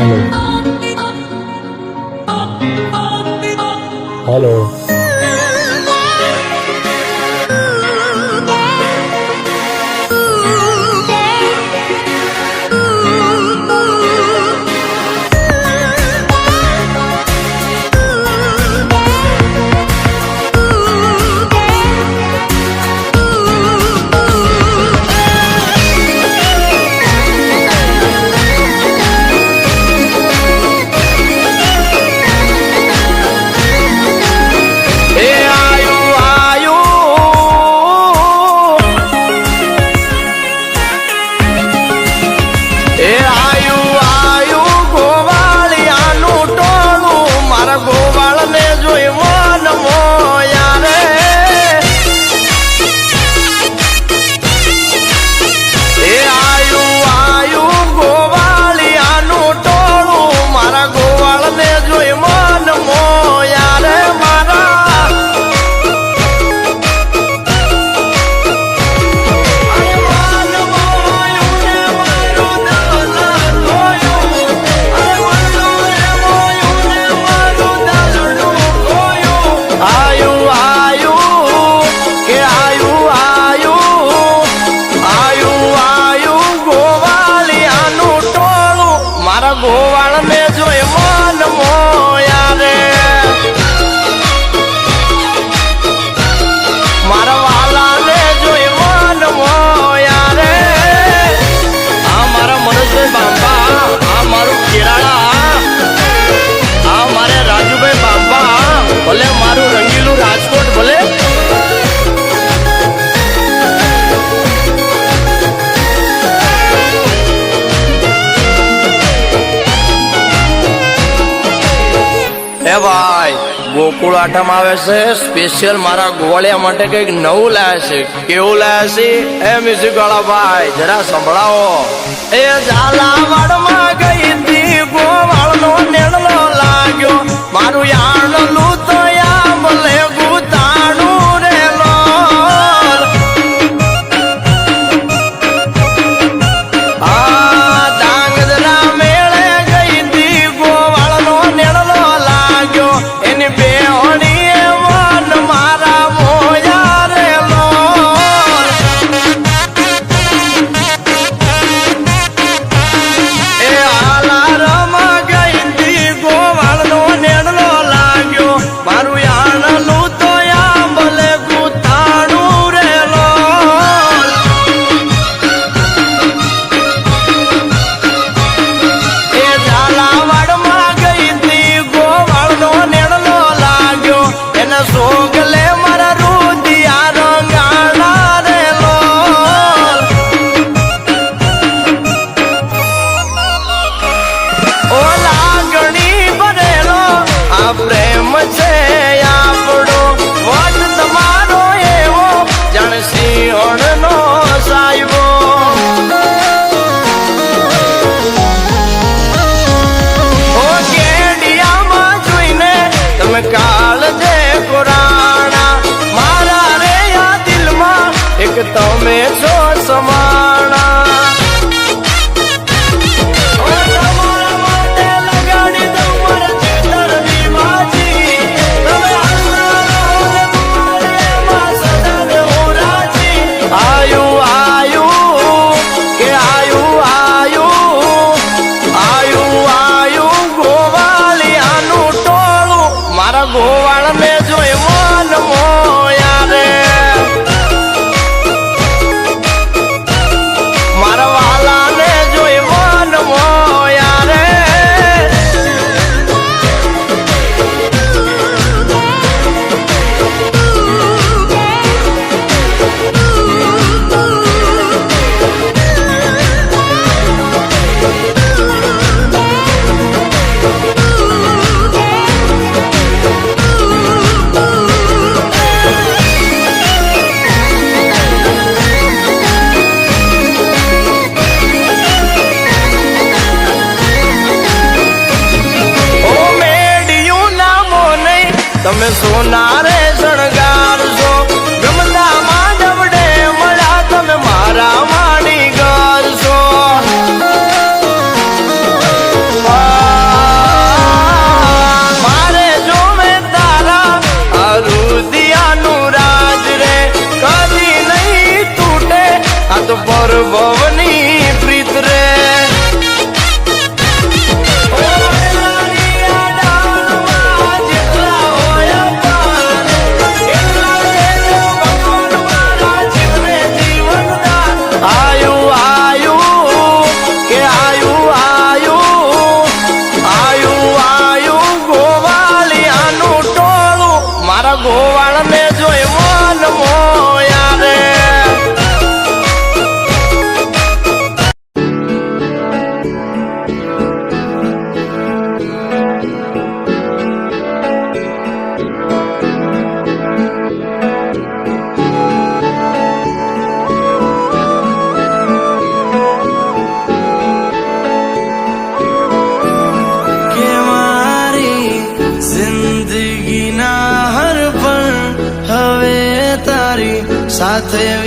Hello hello મારા ગોવાળને એ ભાઈ, ગોકુળ આઠમ આવે છે. સ્પેશિયલ મારા ગોવાળિયા માટે કંઈક નવું લાવે છે. કેવું લાવે છે? એ મ્યુઝિક વાળા ભાઈ, જરા સંભળાવો. એ ઝાલાવાડમાં ગઈ હતી, ગોવાળનો નેણલો લાગ્યો. મારું યાર લૂતો વાળને જોયો મન મોય.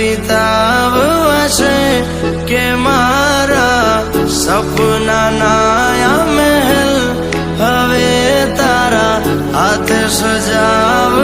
किताब ऐसे के मारा सपना नया महल हवे तारा हाथ सजाव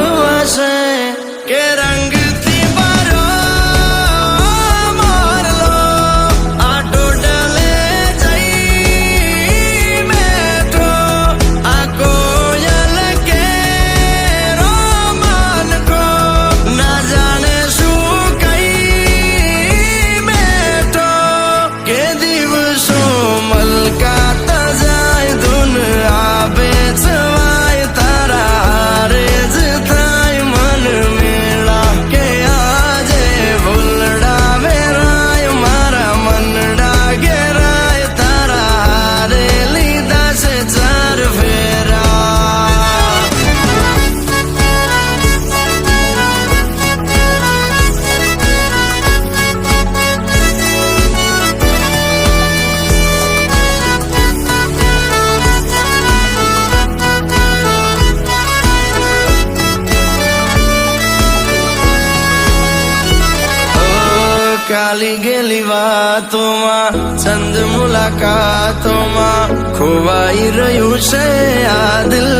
ચાલી ગયેલી વાતોમાં, ચંદ મુલાકાતોમાં ખોવાઈ રહ્યું છે આ દિલ.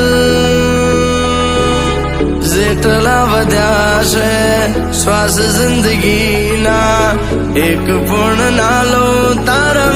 જેટલા વધ્યા છે, શ્વાસ જિંદગીના, એક પૂર્ણ નાલો તારા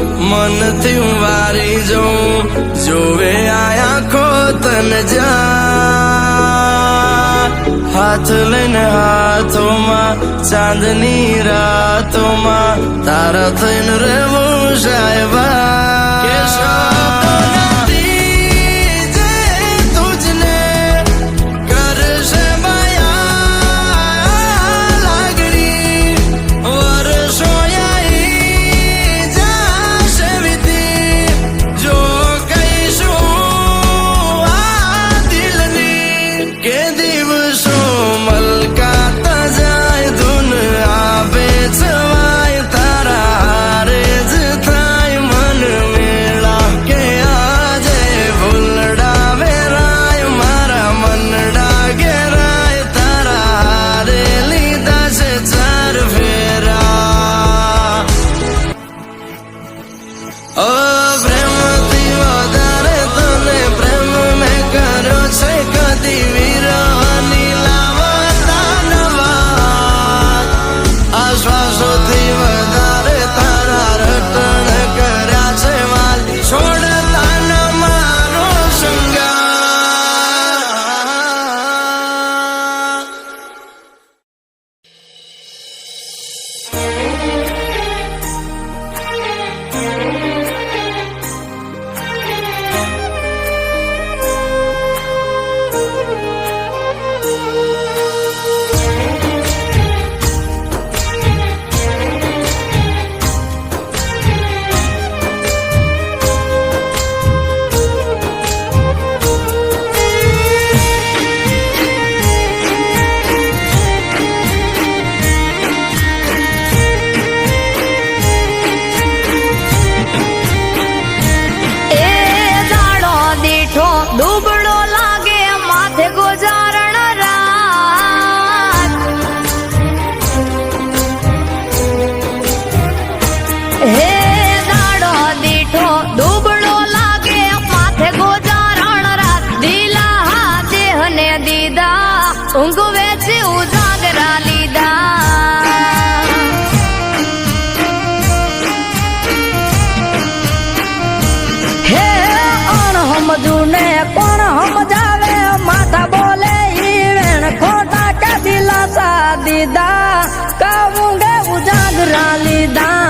મનથી હું વારી જઉં, જોવે આયા ખો તન જા. હાથ લઈને હાથોમાં, ચાંદની રાતોમાં, તારા થઈને રહેવું સાહેબા. દિલાસા દીધા કાવુંગે ઉજાગરા લીધા